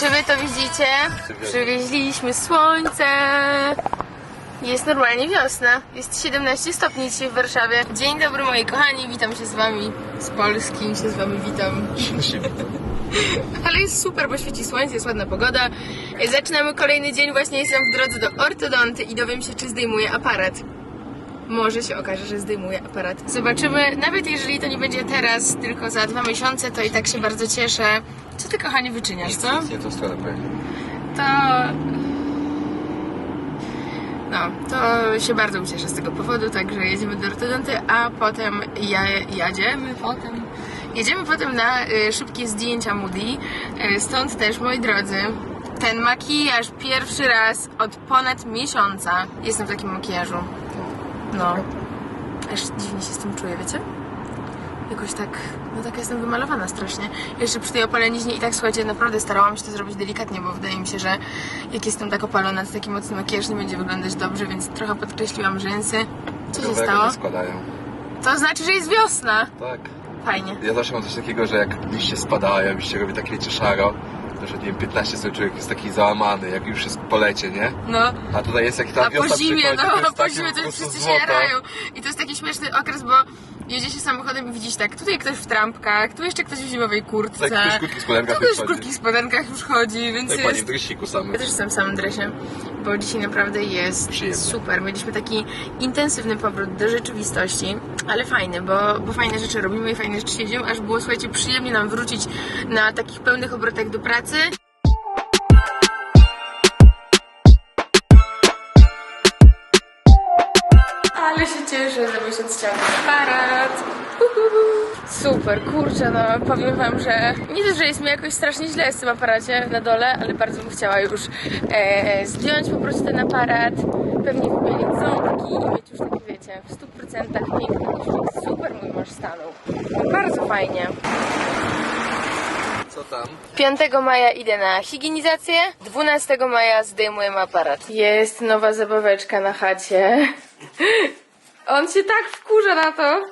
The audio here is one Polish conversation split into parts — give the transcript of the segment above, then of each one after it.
Czy wy to widzicie? Przywieźliśmy słońce. Jest normalnie wiosna. Jest 17 stopni dzisiaj w Warszawie. Dzień dobry moi kochani, witam się z wami z Polski, się z wami witam. Ale jest super, bo świeci słońce, jest ładna pogoda. Zaczynamy kolejny dzień, właśnie jestem w drodze do ortodonty i dowiem się, czy zdejmuję aparat. Może się okaże, że zdejmuję aparat. Zobaczymy, nawet jeżeli to nie będzie teraz, tylko za dwa miesiące, to i tak się bardzo cieszę. Co ty kochanie wyczyniasz, co? Nie tą stronę pojechał. To... No, to się bardzo ucieszę z tego powodu, także jedziemy do ortodonty, a potem ja, jedziemy potem... Jedziemy potem na y, szybkie zdjęcia Moody, y, stąd też, moi drodzy, ten makijaż pierwszy raz od ponad miesiąca jestem w takim makijażu. No, aż dziwnie się z tym czuję, wiecie? Jakoś tak, no tak jestem wymalowana strasznie. Jeszcze przy tej opaleniźnie i tak słuchajcie, naprawdę starałam się to zrobić delikatnie, bo wydaje mi się, że jak jestem tak opalona, to taki mocny makijaż nie będzie wyglądać dobrze, więc trochę podkreśliłam rzęsy. Co się stało? nie składają. To znaczy, że jest wiosna. Tak. Fajnie. Ja zawsze mam coś takiego, że jak liście spadają, liście robi takie wiecie szaro, na przykład, nie wiem, 15 sekund człowiek jest taki załamany, jak już jest po lecie, nie? No. A tutaj jest jak ta A wiosna po zimie, przychodzi, no, to jest po takie zimie po to prostu wszyscy się złoto. jarają. I to jest taki śmieszny okres, bo jedzie się samochodem i widzisz tak, tutaj ktoś w trampkach, tu jeszcze ktoś w zimowej kurtce. Tak, ktoś w krótkich spodenkach Tu ktoś w krótkich spodenkach już chodzi, więc pani jest... w dresiku samym. Ja też jestem w samym dresie, bo dzisiaj naprawdę jest Przyjemnie. super. Mieliśmy taki intensywny powrót do rzeczywistości, ale fajny, bo, bo fajne rzeczy robimy i fajne rzeczy siedzimy, aż było, słuchajcie, przyjemnie nam wrócić na takich pełnych obrotach do pracy. Ale się cieszę, że miesiąc aparat. Uhuhu. Super, kurczę, no powiem wam, że nie to, że jest mi jakoś strasznie źle z tym aparacie na dole, ale bardzo bym chciała już e, zdjąć po prostu ten aparat, pewnie wybielić ząbki i mieć już takie, wiecie, w 100% piękny uśmiech. Super mój mąż stanął. Bardzo fajnie. Co tam? 5 maja idę na higienizację, 12 maja zdejmuję aparat. Jest nowa zabaweczka na chacie. On się tak wkurza na to.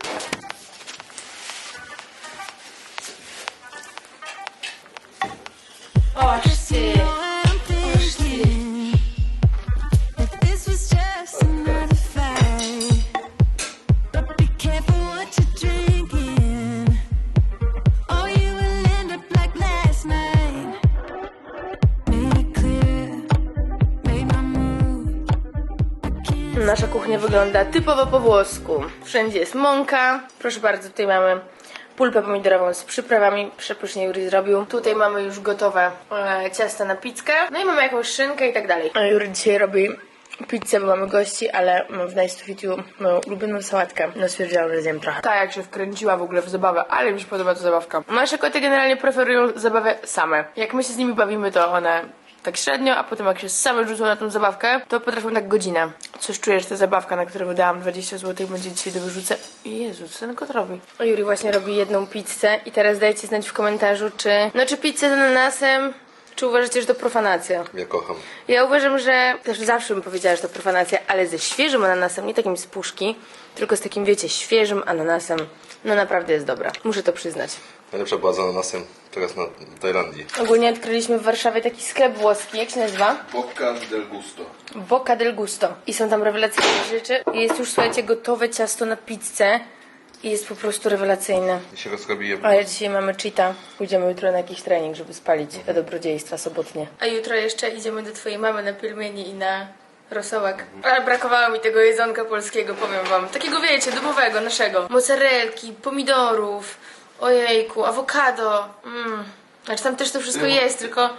Kuchnia wygląda typowo po włosku. Wszędzie jest mąka. Proszę bardzo, tutaj mamy pulpę pomidorową z przyprawami. Przepysznie Juri zrobił. Tutaj mamy już gotowe e, ciasto na pizzkę. No i mamy jakąś szynkę i tak dalej. A Juri dzisiaj robi pizzę, bo mamy gości, ale mam w Nice to Fit You moją ulubioną sałatkę. No stwierdziłam, że zjem trochę. Tak jak się wkręciła w ogóle w zabawę, ale mi się podoba ta zabawka. Nasze koty generalnie preferują zabawę same. Jak my się z nimi bawimy, to one tak średnio, a potem jak się same rzucą na tą zabawkę, to potrafią tak godzinę. Coś czuję, że ta zabawka, na którą wydałam 20 zł, będzie dzisiaj do wyrzucę. Jezu, co ten kot robi? O, Juri właśnie robi jedną pizzę i teraz dajcie znać w komentarzu, czy... No, czy pizzę z ananasem, czy uważacie, że to profanacja? Ja kocham. Ja uważam, że też zawsze bym powiedziała, że to profanacja, ale ze świeżym ananasem, nie takim z puszki, tylko z takim, wiecie, świeżym ananasem, no naprawdę jest dobra. Muszę to przyznać. Najlepsza była z ananasem teraz na Tajlandii. Ogólnie odkryliśmy w Warszawie taki sklep włoski, jak się nazywa? Bocca del Gusto. Boca del Gusto. I są tam rewelacyjne rzeczy. I Jest już, słuchajcie, gotowe ciasto na pizzę. I jest po prostu rewelacyjne. I się rozrobi je. A ja dzisiaj mamy cheata. Pójdziemy jutro na jakiś trening, żeby spalić dobrodziejstwa sobotnie. A jutro jeszcze idziemy do twojej mamy na pilmieni i na rosołek. Ale brakowało mi tego jedzonka polskiego, powiem wam. Takiego wiecie, domowego, naszego. Mozzarelki, pomidorów, ojejku, awokado. Mm. Znaczy tam też to wszystko jest, tylko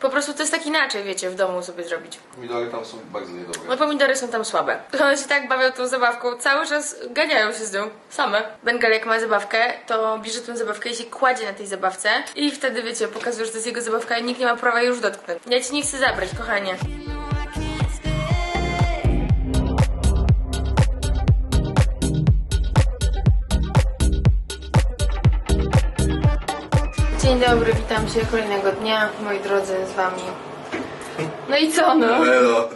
po prostu to jest tak inaczej, wiecie, w domu sobie zrobić. Pomidory tam są bardzo niedobre. No pomidory są tam słabe. One się tak bawią tą zabawką, cały czas ganiają się z nią, same. Bengal jak ma zabawkę, to bierze tą zabawkę i się kładzie na tej zabawce i wtedy wiecie, pokazuje, że to jest jego zabawka i nikt nie ma prawa już dotknąć. Ja ci nie chcę zabrać, kochanie. Dzień dobry, witam się kolejnego dnia, moi drodzy, z wami. No i co no? Elo.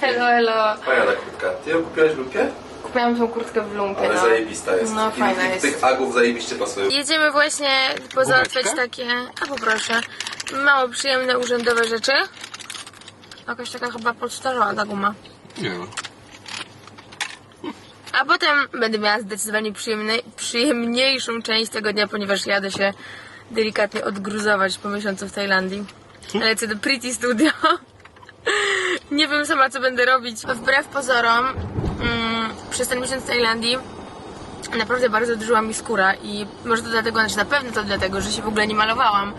Hello, hello. Fajna ta kurtka. Ty ją kupiłaś w lupie? Kupiłam tą kurtkę w lumpie, Ale no. zajebista jest. No, I- fajna i jest. Tych agów zajebiście pasują. Jedziemy właśnie pozałatwiać takie, a poproszę, mało przyjemne urzędowe rzeczy. Jakaś taka chyba podstarzała ta guma. Nie no. A potem będę miała zdecydowanie przyjemne, przyjemniejszą część tego dnia, ponieważ jadę się delikatnie odgruzować po miesiącu w Tajlandii. Lecę do Pretty Studio. Nie wiem sama, co będę robić. Wbrew pozorom, mm, przez ten miesiąc w Tajlandii naprawdę bardzo odżyła mi skóra i może to dlatego, znaczy na pewno to dlatego, że się w ogóle nie malowałam.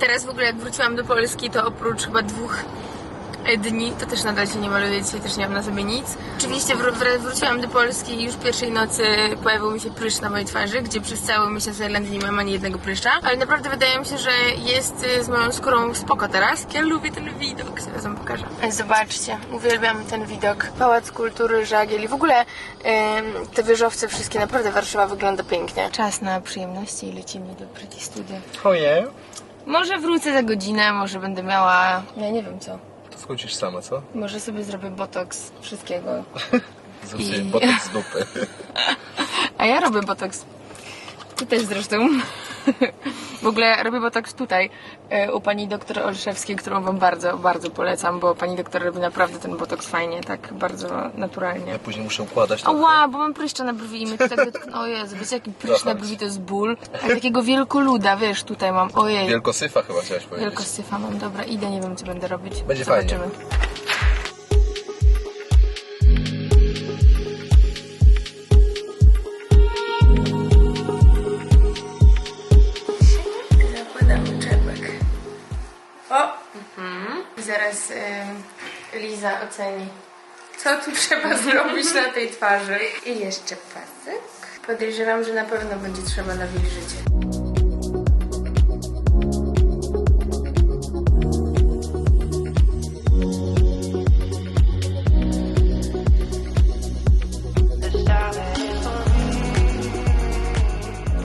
Teraz w ogóle jak wróciłam do Polski, to oprócz chyba dwóch dni, to też nadal się nie maluję, dzisiaj też nie mam na sobie nic. Oczywiście wró- wr- wróciłam do Polski i już pierwszej nocy pojawił mi się prysz na mojej twarzy, gdzie przez cały miesiąc w Irlandii nie mam ani jednego pryszcza. Ale naprawdę wydaje mi się, że jest y, z moją skórą spoko teraz. Ja lubię ten widok, zaraz wam pokażę. Zobaczcie, uwielbiam ten widok. Pałac Kultury, Żagiel i w ogóle ym, te wieżowce wszystkie, naprawdę Warszawa wygląda pięknie. Czas na przyjemności i lecimy do Pretty Studio. Oje. Może wrócę za godzinę, może będę miała... Ja nie wiem co. To wchodzisz sama, co? Może sobie zrobię botoks wszystkiego. Zrób I- sobie z dupy. A ja robię botoks. Ty też zresztą. W ogóle robię botoks tutaj e, u pani doktor Olszewskiej, którą wam bardzo, bardzo polecam, bo pani doktor robi naprawdę ten botoks fajnie, tak bardzo naturalnie. Ja później muszę układać to. Ała, bo mam pryszcza na brwi i mnie to tak dotknęło. O Jezu, wiecie jaki pryszcz na brwi to jest ból? A takiego wielkoluda, wiesz, tutaj mam. Ojej. Wielkosyfa chyba chciałaś powiedzieć. Wielkosyfa mam, dobra, idę, nie wiem co będę robić. Będzie fajnie. Zobaczymy. Zakładamy Liza oceni, co tu trzeba zrobić na tej twarzy. I jeszcze pasek. Podejrzewam, że na pewno będzie trzeba nawilżyć.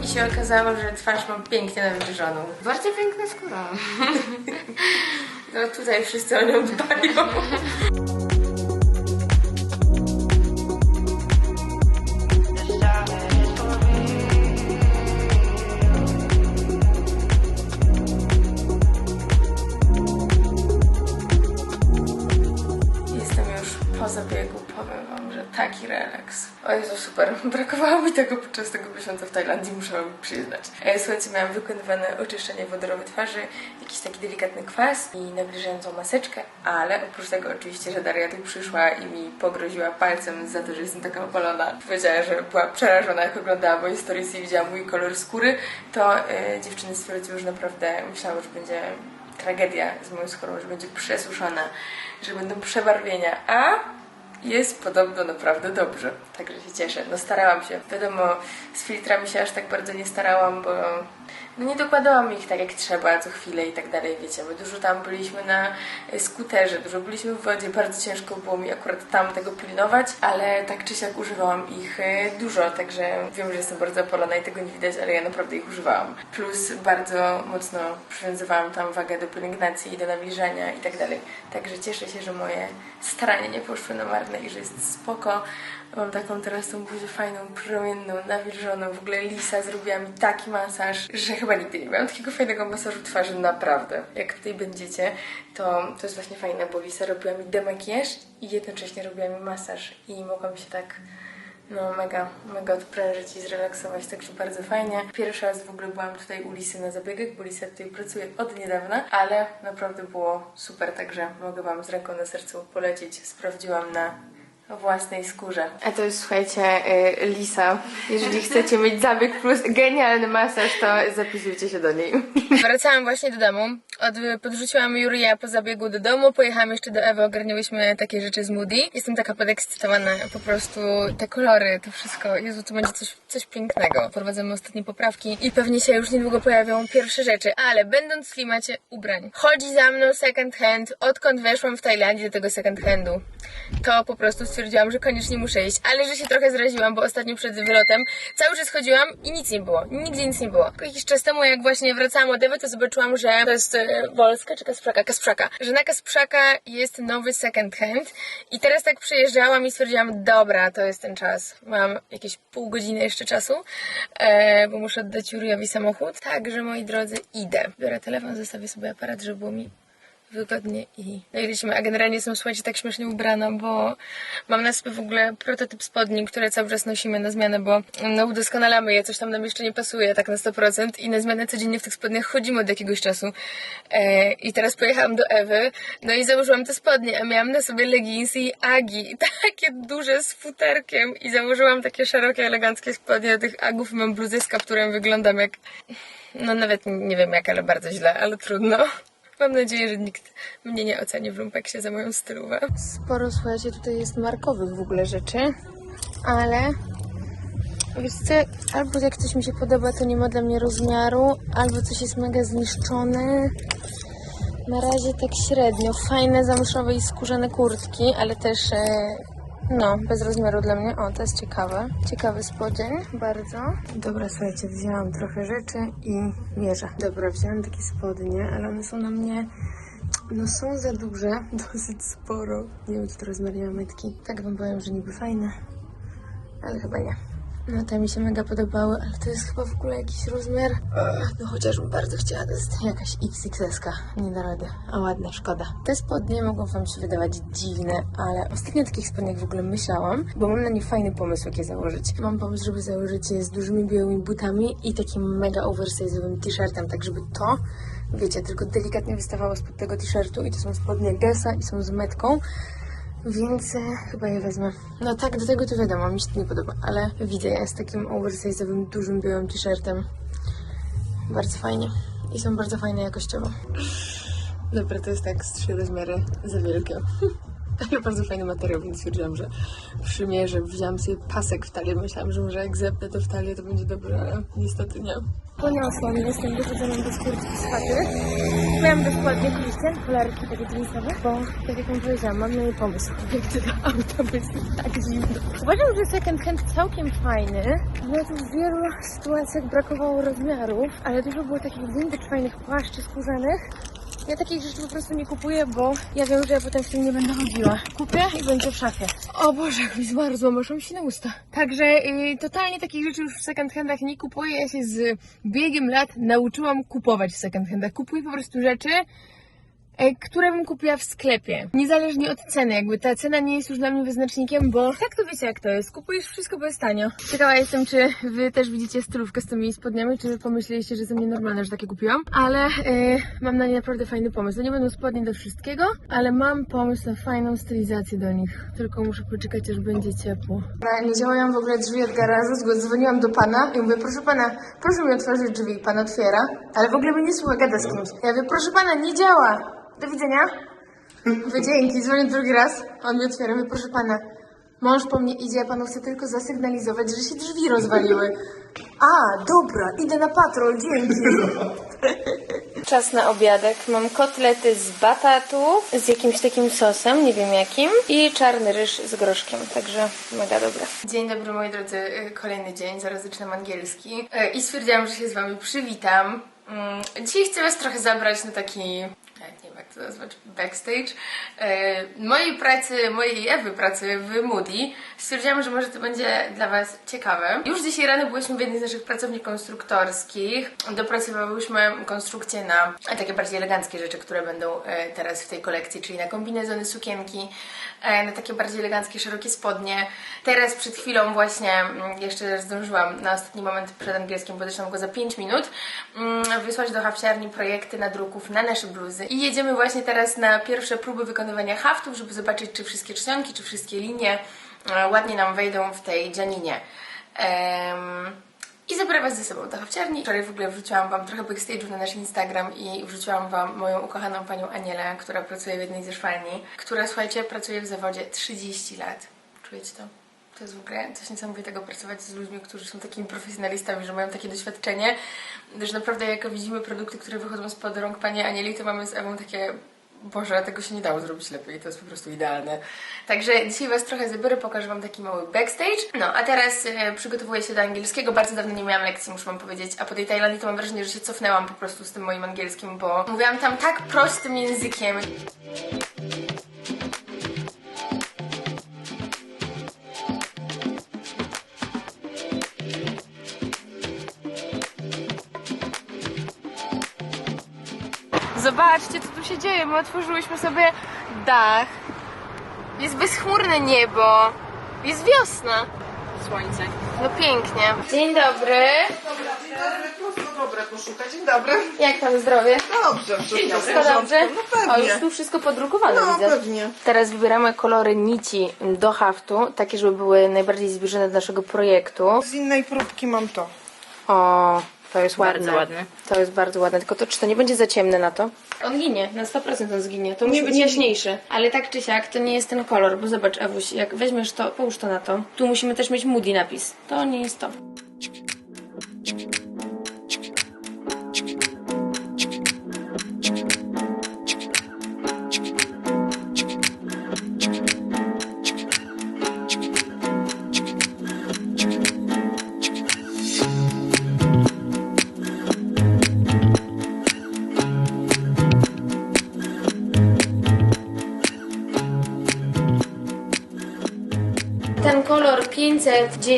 I się okazało, że twarz mam pięknie nawilżoną. Bardzo piękna skóra. No tutaj wszyscy o nią dbają. Zabiegu, powiem wam, że taki relaks. O Jezu, super. Brakowało mi tego podczas tego miesiąca w Tajlandii, muszę wam przyznać. E, Słuchajcie, miałam wykonywane oczyszczenie wodorowe twarzy, jakiś taki delikatny kwas i nawilżającą maseczkę, ale oprócz tego oczywiście, że Daria tu przyszła i mi pogroziła palcem za to, że jestem taka opalona. Powiedziała, że była przerażona, jak oglądała moje stories i widziała mój kolor skóry, to e, dziewczyny stwierdziły, że naprawdę myślały, że będzie tragedia z moją skórą, że będzie przesuszona, że będą przebarwienia, a jest podobno naprawdę dobrze. Także się cieszę. No starałam się. Wiadomo, z filtrami się aż tak bardzo nie starałam, bo no nie dokładałam ich tak jak trzeba co chwilę i tak dalej, wiecie, bo dużo tam byliśmy na e, skuterze, dużo byliśmy w wodzie, bardzo ciężko było mi akurat tam tego pilnować, ale tak czy siak używałam ich e, dużo, także wiem, że jestem bardzo opalona i tego nie widać, ale ja naprawdę ich używałam. Plus bardzo mocno przywiązywałam tam wagę do pielęgnacji i do nawilżania i tak dalej. Także cieszę się, że moje starania nie poszły na marne i że jest spoko. Mam taką teraz tą buzię fajną, promienną, nawilżoną. W ogóle Lisa zrobiła mi taki masaż, że chyba nigdy nie miałam takiego fajnego masażu twarzy, naprawdę. Jak tutaj będziecie, to to jest właśnie fajne, bo Lisa robiła mi demakijaż i jednocześnie robiła mi masaż i mogłam się tak no mega, mega odprężyć i zrelaksować, także bardzo fajnie. Pierwszy raz w ogóle byłam tutaj u Lisy na zabiegach, bo Lisa tutaj pracuje od niedawna, ale naprawdę było super, także mogę Wam z ręką na sercu polecić. Sprawdziłam na własnej skórze. A to jest, słuchajcie, y, Lisa. Jeżeli chcecie mieć zabieg plus genialny masaż, to zapisujcie się do niej. Wracałam właśnie do domu. Od, podrzuciłam Jurija po zabiegu do domu. Pojechałam jeszcze do Ewy, ogarniałyśmy takie rzeczy z Moody. Jestem taka podekscytowana. Po prostu te kolory, to wszystko. Jezu, to będzie coś, coś pięknego. Prowadzimy ostatnie poprawki i pewnie się już niedługo pojawią pierwsze rzeczy. Ale będąc w klimacie ubrań, chodzi za mną second hand. Odkąd weszłam w Tajlandii do tego second handu, to po prostu stwierdziłam, że koniecznie muszę iść. Ale że się trochę zraziłam, bo ostatnio przed wylotem cały czas chodziłam i nic nie było. Nigdzie nic nie było. Jakiś czas temu, jak właśnie wracałam od Ewy, to zobaczyłam, że to jest Wolska czy Kasprzaka? Kasprzaka. Że na Kasprzaka jest nowy second hand i teraz tak przyjeżdżałam i stwierdziłam, dobra, to jest ten czas. Mam jakieś pół godziny jeszcze czasu, e, bo muszę oddać Juriowi samochód. Także moi drodzy, idę. Biorę telefon, zostawię sobie aparat, żeby było mi wygodnie i lecimy. A generalnie jestem, słuchajcie, tak śmiesznie ubrana, bo mam na sobie w ogóle prototyp spodni, które cały czas nosimy na zmianę, bo no udoskonalamy je, coś tam nam jeszcze nie pasuje tak na 100% i na zmianę codziennie w tych spodniach chodzimy od jakiegoś czasu. E, I teraz pojechałam do Ewy, no i założyłam te spodnie, a miałam na sobie leginsy i agi, takie duże z futerkiem i założyłam takie szerokie, eleganckie spodnie tych agów i mam bluzę z kapturem, wyglądam jak... No nawet nie wiem jak, ale bardzo źle, ale trudno. Mam nadzieję, że nikt mnie nie oceni w lumpeksie za moją stylówę. Sporo, słuchajcie, tutaj jest markowych w ogóle rzeczy, ale wiesz co, albo jak coś mi się podoba, to nie ma dla mnie rozmiaru, albo coś jest mega zniszczone. Na razie tak średnio. Fajne zamyszowe i skórzane kurtki, ale też e, no, bez rozmiaru dla mnie. O, to jest ciekawe. Ciekawy spodzień, bardzo. Dobra, słuchajcie, wzięłam trochę rzeczy i mierzę. Dobra, wzięłam takie spodnie, ale one są na mnie... No są za duże, dosyć sporo. Nie wiem, czy to rozmiar nie ma metki. Tak wam powiem, że niby fajne, ale chyba nie. No te mi się mega podobały, ale to jest chyba w ogóle jakiś rozmiar. No chociażbym bardzo chciała, to jest jakaś XXS, nie da rady. A ładne, szkoda. Te spodnie mogą wam się wydawać dziwne, ale ostatnio takich spodniach w ogóle myślałam, bo mam na nie fajny pomysł, jak je założyć. Mam pomysł, żeby założyć je z dużymi białymi butami i takim mega oversize'owym t-shirtem, tak żeby to, wiecie, tylko delikatnie wystawało spod tego t-shirtu i to są spodnie Gessa i są z metką. Więc e, chyba je wezmę. No tak, do tego to wiadomo, mi się to nie podoba, ale widzę je z takim oversize'owym, dużym, białym t-shirtem. Bardzo fajnie. I są bardzo fajne jakościowo. Dobra, to jest tak z trzy rozmiary za wielkie. Ale bardzo fajny materiał, więc stwierdziłam, że przymierzę. Wziąłam sobie pasek w talię. Myślałam, że może jak zepnę to w talię, to będzie dobrze, ale niestety nie. Poniosłam, jestem wychodzona do skórki z chaty. Miałam do spodnie oczywiście, kolarki takie jeansowe, bo tak jak wam powiedziałam, mam na nie pomysł. Jak to do tak zimno. Uważam, że second hand całkiem fajny, bo tu w wielu sytuacjach brakowało rozmiarów, ale dużo było takich vintage fajnych płaszczy skórzanych. Ja takich rzeczy po prostu nie kupuję, bo ja wiem, że ja potem w tym nie będę chodziła. Kupię i będzie w szafie. O Boże, jak mi zmarzło, muszą mi się na usta. Także y, totalnie takich rzeczy już w second handach nie kupuję. Ja się z biegiem lat nauczyłam kupować w second handach. Kupuję po prostu rzeczy, które bym kupiła w sklepie. Niezależnie od ceny, jakby ta cena nie jest już dla mnie wyznacznikiem, bo tak to wiecie jak to jest. Kupujesz wszystko, bo jest tanio. Ciekawa jestem, czy wy też widzicie stylówkę z tymi spodniami, czy pomyśleliście, że to nienormalne, że takie kupiłam. Ale e, mam na nie naprawdę fajny pomysł. To nie będą spodnie do wszystkiego, ale mam pomysł na fajną stylizację do nich. Tylko muszę poczekać, aż będzie ciepło. Nie działają w ogóle drzwi od garażu, dzwoniłam do pana i mówię, proszę pana, proszę mi otworzyć drzwi. Pan otwiera, ale w ogóle mnie nie słucha, gada z kimś. Ja mówię, proszę pana, nie działa. Do widzenia. Mówię, dzięki, dzwonię drugi raz. On mi otwiera, mówię, proszę pana, mąż po mnie idzie, ja panu chcę tylko zasygnalizować, że się drzwi rozwaliły. A, dobra, idę na patrol, dzięki. Czas na obiadek. Mam kotlety z batatu, z jakimś takim sosem, nie wiem jakim, i czarny ryż z groszkiem, także mega dobra. Dzień dobry moi drodzy, Y, kolejny dzień, zaraz zaczynam angielski Y, i stwierdziłam, że się z wami przywitam. Mm, Dzisiaj chcę was trochę zabrać na taki nawet nie to nazwać, backstage e, mojej pracy, mojej Ewy pracy w Moody. Stwierdziłam, że może to będzie dla Was ciekawe. Już dzisiaj rano byliśmy w jednej z naszych pracowni konstruktorskich. Dopracowałyśmy konstrukcję na takie bardziej eleganckie rzeczy, które będą e, teraz w tej kolekcji, czyli na kombinezony, sukienki, e, na takie bardziej eleganckie, szerokie spodnie. Teraz przed chwilą właśnie mm, jeszcze zdążyłam na ostatni moment przed angielskim, bo go za 5 minut, mm, wysłać do hafciarni projekty nadruków na nasze bluzy. I jedziemy właśnie teraz na pierwsze próby wykonywania haftów, żeby zobaczyć, czy wszystkie czcionki, czy wszystkie linie e, ładnie nam wejdą w tej dzianinie. Em, i zabiorę Was ze sobą do hafciarni. Wczoraj w ogóle wrzuciłam Wam trochę backstage'u na nasz Instagram i wrzuciłam Wam moją ukochaną panią Anielę, która pracuje w jednej ze szwalni, która, słuchajcie, pracuje w zawodzie 30 lat. Czujecie to? To jest w ogóle coś niesamowitego pracować z ludźmi, którzy są takimi profesjonalistami, że mają takie doświadczenie, że naprawdę jak widzimy produkty, które wychodzą spod rąk pani Anieli, to mamy z Ewą takie Boże, tego się nie dało zrobić lepiej, to jest po prostu idealne. Także dzisiaj Was trochę zabiorę, pokażę Wam taki mały backstage. No, a teraz e, przygotowuję się do angielskiego. Bardzo dawno nie miałam lekcji, muszę Wam powiedzieć. A po tej Tajlandii to mam wrażenie, że się cofnęłam po prostu z tym moim angielskim, bo mówiłam tam tak prostym językiem. Zobaczcie, co tu się dzieje. My otworzyłyśmy sobie dach. Jest bezchmurne niebo. Jest wiosna. Słońce. No pięknie. Dzień dobry. Prosto dobre poszukać. Dzień dobry. Jak tam zdrowie? Dobrze, wszystko w Wszystko dobrze? No O, już pewnie. tu wszystko podrukowane No widzę. pewnie. Teraz wybieramy kolory nici do haftu, takie, żeby były najbardziej zbliżone do naszego projektu. Z innej próbki mam to. O, to jest ładne. Bardzo ładne. To jest bardzo ładne, tylko to czy to nie będzie za ciemne na to? On ginie, na 100% on zginie. To musi być jaśniejszy. Ale tak czy siak, to nie jest ten kolor, bo zobacz, Ewuś, jak weźmiesz to, połóż to na to. Tu musimy też mieć Moody napis. To nie jest to.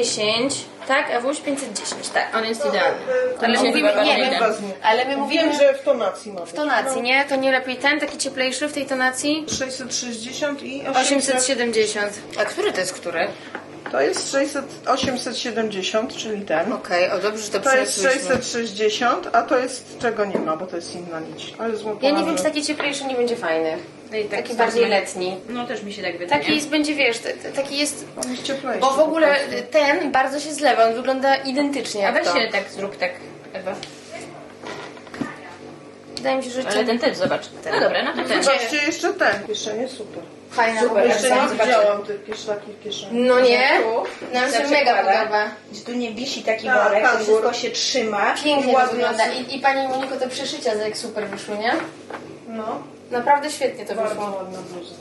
510, tak? Ewuś 510, tak. On jest idealny. Ale się mówimy, nie, nie, ale my mówimy Wiem, że w tonacji ma być. w tonacji, nie? To nie lepiej ten, taki cieplejszy w tej tonacji? 660 i 800. 870. A który to jest który? To jest 600, 870, czyli ten. Okej, o dobrze, że to To jest przyniosłyśmy. 660, a to jest czego nie ma, bo to jest inna nić. Ale Ja nie wiem, czy taki cieplejszy nie będzie fajny. Tak Taki bardziej letni. No też mi się tak wydaje. Taki jest, będzie, wiesz, taki jest... On jest cieplejszy. Bo w ogóle ten bardzo się zlewa, on wygląda identycznie A jak weź to. się tak zrób tak, Ewa. Wydaje mi się, że Ale ten ten też zobacz. No dobra, no to ten. Zobaczcie jeszcze ten. Kieszenie super. fajna Super, Jeszcze nie widziałam tych kiesz, takich kieszeni. No nie? Nam się się mega podoba. że tu nie wisi taki Tak, worek, to tak, wszystko się trzyma. Pięknie wygląda. I, I pani Moniko, te przeszycia jak super wyszły, nie? No, Naprawdę świetnie to bardzo wyszło. ładna bluza.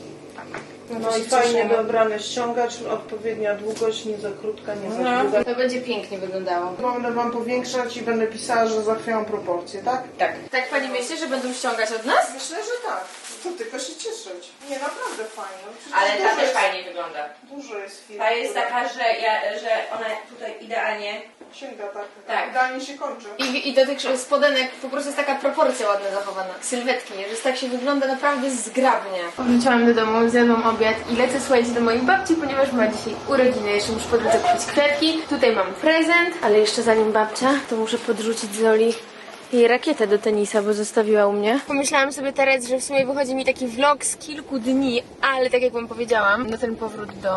No, No i fajnie cieszymy. dobrany ściągacz, odpowiednia długość, nie za krótka, nie za No, długa. to będzie pięknie wyglądało. Będę wam powiększać i będę pisała, że zachwiałam proporcje, tak? Tak. Tak pani myśli, że będą ściągać od nas? Myślę, że tak. To tylko się cieszyć. Nie, naprawdę fajnie. Przecież Ale ta dużo też jest- fajnie wygląda. Dużo jest firm. Ta jest które taka, że, ja, że ona tutaj idealnie Sięga tak. Tak. Idealnie się kończy. I, I do tych spodenek po prostu jest taka proporcja ładna zachowana. Sylwetki, że tak się wygląda naprawdę zgrabnie. Wróciłam do domu, zjadłam obiad i lecę, słuchajcie, do mojej babci, ponieważ ma dzisiaj urodziny. Jeszcze muszę po drodze kupić kwiatki. Tutaj mam prezent, ale jeszcze zanim babcia, to muszę podrzucić Zoli jej rakietę do tenisa, bo zostawiła u mnie. Pomyślałam sobie teraz, że w sumie wychodzi mi taki vlog z kilku dni, ale tak jak wam powiedziałam, no ten powrót do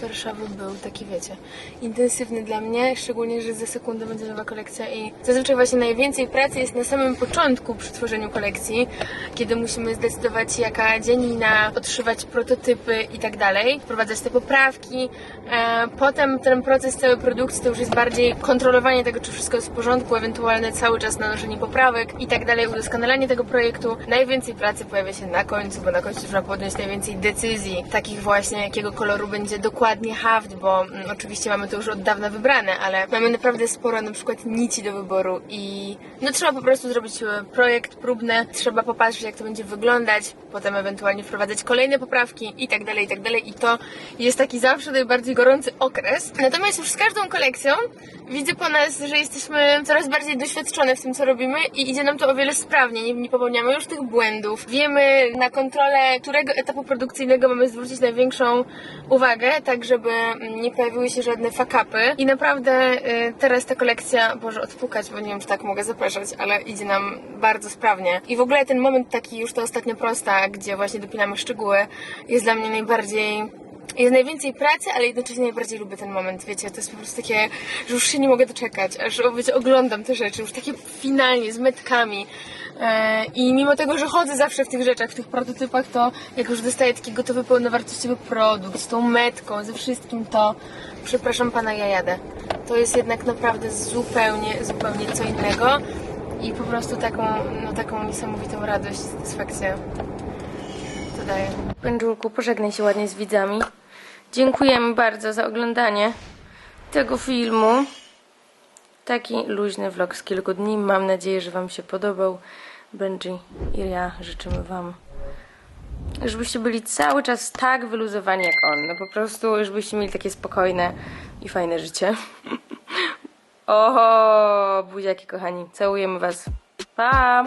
Warszawy był taki, wiecie, intensywny dla mnie, szczególnie, że za sekundę będzie nowa kolekcja i zazwyczaj właśnie najwięcej pracy jest na samym początku przy tworzeniu kolekcji, kiedy musimy zdecydować jaka dzianina, odszywać prototypy i tak dalej, wprowadzać te poprawki. E, potem ten proces całej produkcji to już jest bardziej kontrolowanie tego, czy wszystko jest w porządku, ewentualne cały czas nanoszenie poprawek i tak dalej, udoskonalanie tego projektu. Najwięcej pracy pojawia się na końcu, bo na końcu trzeba podjąć najwięcej decyzji, takich właśnie, jakiego koloru będzie dokładnie haft, bo mm, oczywiście mamy to już od dawna wybrane, ale mamy naprawdę sporo na przykład nici do wyboru i no trzeba po prostu zrobić e, projekt próbny, trzeba popatrzeć jak to będzie wyglądać, potem ewentualnie wprowadzać kolejne poprawki i tak dalej, i tak dalej i to jest taki zawsze najbardziej gorący okres. Natomiast już z każdą kolekcją widzę po nas, że jesteśmy coraz bardziej doświadczone w tym, co robimy i idzie nam to o wiele sprawniej, nie, nie popełniamy już tych błędów. Wiemy na kontrolę, którego etapu produkcyjnego mamy zwrócić największą uwagę, tak żeby mm, nie pojawiły się żadne fakapy. I naprawdę y, teraz ta kolekcja, Boże, odpukać, bo nie wiem, czy tak mogę zapraszać, ale idzie nam bardzo sprawnie. I w ogóle ten moment taki, już ta ostatnia prosta, gdzie właśnie dopinamy szczegóły, jest dla mnie najbardziej jest najwięcej pracy, ale jednocześnie najbardziej lubię ten moment, wiecie, to jest po prostu takie, że już się nie mogę doczekać, aż wiecie, oglądam te rzeczy, już takie finalnie, z metkami. E, I mimo tego, że chodzę zawsze w tych rzeczach, w tych prototypach, to jak już dostaję taki gotowy, pełnowartościowy produkt, z tą metką, ze wszystkim, to przepraszam pana, ja jadę. To jest jednak naprawdę zupełnie, zupełnie co innego i po prostu taką, no taką niesamowitą radość, satysfakcję to daje. Pęczulku, pożegnaj się ładnie z widzami. Dziękujemy bardzo za oglądanie tego filmu. Taki luźny vlog z kilku dni. Mam nadzieję, że Wam się podobał. Benji i ja życzymy Wam, żebyście byli cały czas tak wyluzowani jak on. No po prostu, żebyście mieli takie spokojne i fajne życie. Oho, buziaki kochani. Całujemy Was. Pa!